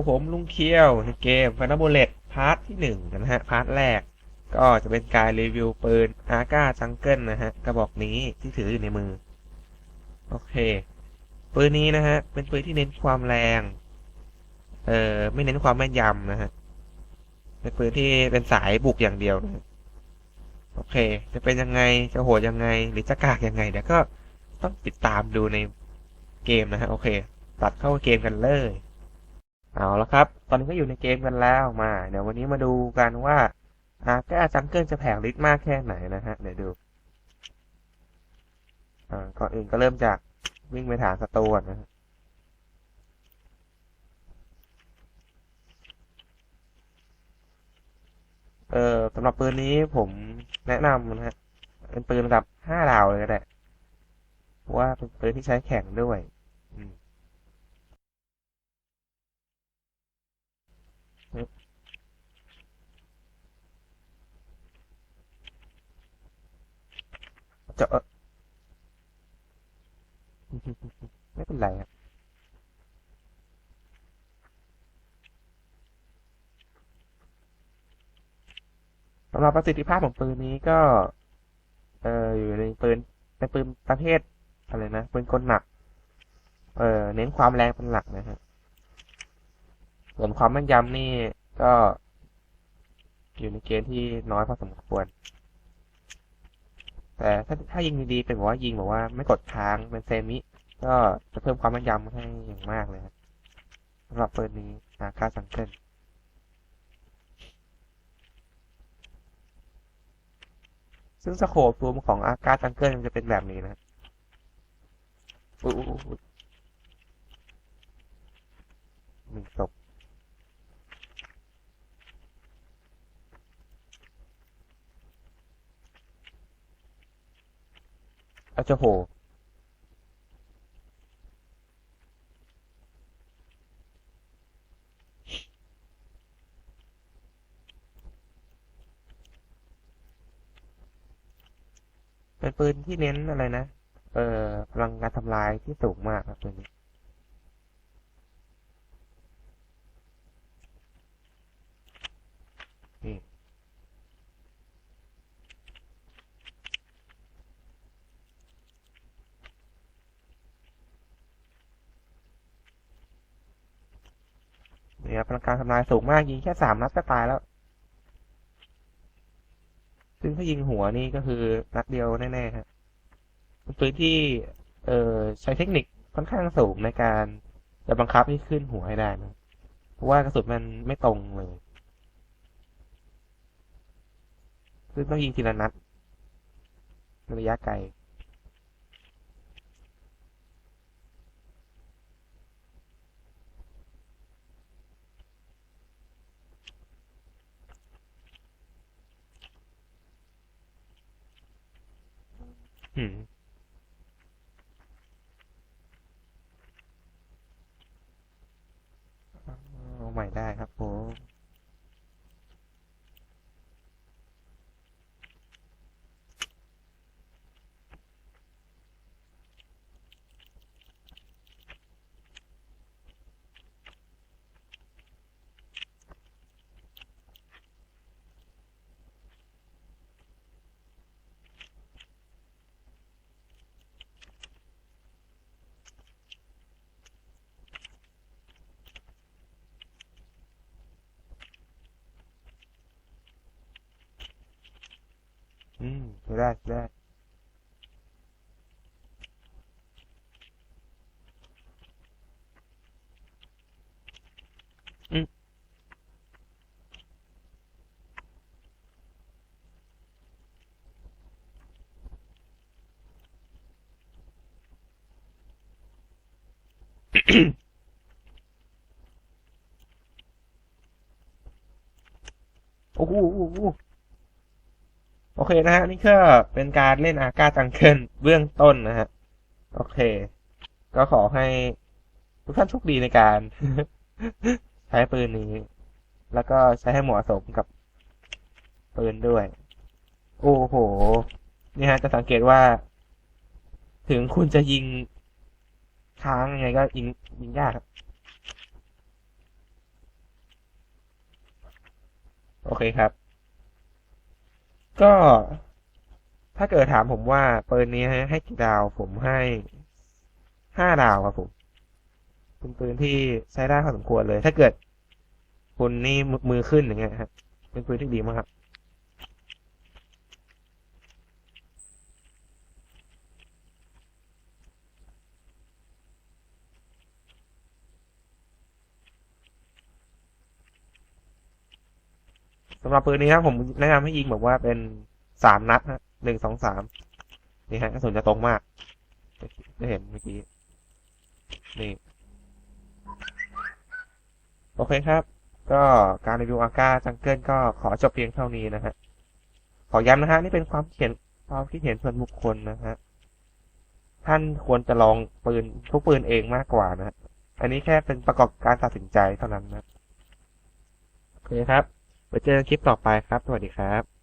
กับผมลุงเคียวในเกมฟ i น a บเลตพาร์ทที่หนึ่งนะฮะพาร์ทแรก ก็จะเป็นการรีวิวปืนอาก้าจังเกิลนะฮะกระบอกนี้ที่ถืออยู่ในมือ โอเค ปืนนี้นะฮะ เป็นปืนที่เน้นความแรง เอ่อไม่เน้นความแม่นยำนะฮะเป็นปืนที่เป็นสายบุกอย่างเดียวนะฮะโอเค จะเป็นยังไงจะโหดยังไง หรือจะกากยังไงเดี๋ยวก็ต้องติดตามดูในเกมนะฮะโอเค ตัดเข้าเกมกันเลย เอาละครับ ตอนนี้ก็อยู่ในเกมกันแล้วมา เดี๋ยววันนี้มาดูกันว่าอาก้าจังเกิลจะแผงฤทธิ์มากแค่ไหนนะฮะ เดี๋ยวดูอ่าก่อนอื่นก็เริ่มจากวิ่งไปฐานศัตรูก่อนนะฮะเออสำหรับปืนนี้ผมแนะนำนะฮะ เป็นปืนระดับห้าดาวเลยก็ได้ว่าเป็นปืนที่ใช้แข่งด้วย อืม จะไม่เป็นไรครับสำหรับประสิทธิภาพของปืนนี้ก็ เอออยู่ในปืนในปืนประเภทอะไรนะปืนกลหนัก เออเน้นความแรงเป็นหลักนะฮะส่วนความแม่นยำนี่ก็อยู่ในเกณฑ์ที่น้อยพอสมควร แต่ถ้าถ้ายิงดีๆเป็นบอกว่ายิงบอกว่าไม่กดค้างเป็นเซมิ ก็จะเพิ่มความแม่นยำให้อย่างมากเลยครับสำหรับปืนนี้อาคาสังเกิลซึ่งสโคปรวมของอากาจังเกิลจะเป็นแบบนี้นะอุ๊ยอุ๊ยอุ๊ยหนึ่งศพ เอาจะโหเป็นปืนที่เน้นอะไรนะ เอ่อพลังการทำลายที่สูงมากครับปืนนี้ นี่ ครับพลังการทำลายสูงมากยิงแค่สามนัดก็ตายแล้ว ซึ่งถ้ายิงหัวนี่ก็คือนัดเดียวแน่ๆครับเป็นปืนที่เอ่อใช้เทคนิคค่อนข้างสูงในการจะบังคับให้ขึ้นหัวให้ได้นะเพราะว่ากระสุนมันไม่ตรงเลย ซึ่งต้องยิงทีละนัดในระยะไกล อืมเอาใหม่ได้ครับผม มได้ได้อืมโอ้โหโอ้โหโอ เคนะฮะ นี่ก็เป็นการเล่นอาก้าจังเกิลเบื้องต้นนะฮะ โอเค ก็ขอให้ทุกท่านโชคดีในการ ใช้ปืนนี้ แล้วก็ใช้ให้เหมาะสมกับปืนด้วย โอ้โห นี่ฮะ จะสังเกตว่า ถึงคุณจะยิงค้างยังไงก็ยิงยิงยากครับโอเคครับ ก็ถ้าเกิดถามผมว่าเปิดนี้ให้กี่ดาวผมให้ห้าดาวครับผมเป็นปืนที่ใช้ได้พอสมควรเลย ถ้าเกิดคุณนี่มือมือขึ้นอย่างเงี้ยครับเป็นปืนที่ดีมากครับ สำหรับปืนนี้ครับผมแนะนำให้ยิงแบบว่าเป็นสามนัดฮะหนึ่งสองสามนี่ฮะกระสุนจะตรงมากได้เห็นเมื่อกี้นี่โอเคครับ ก็การรีวิวอาก้าจังเกิลก็ขอจบเพียงเท่านี้นะฮะขอย้ำนะฮะนี่เป็นความเขียนความคิดเห็นส่วนบุคคลนะฮะท่านควรจะลองปืนทุกปืนเองมากกว่านะฮะอันนี้แค่เป็นประกอบการตัดสินใจเท่านั้นนะโอเคครับ ไว้เจอกันคลิปต่อไปครับ สวัสดีครับ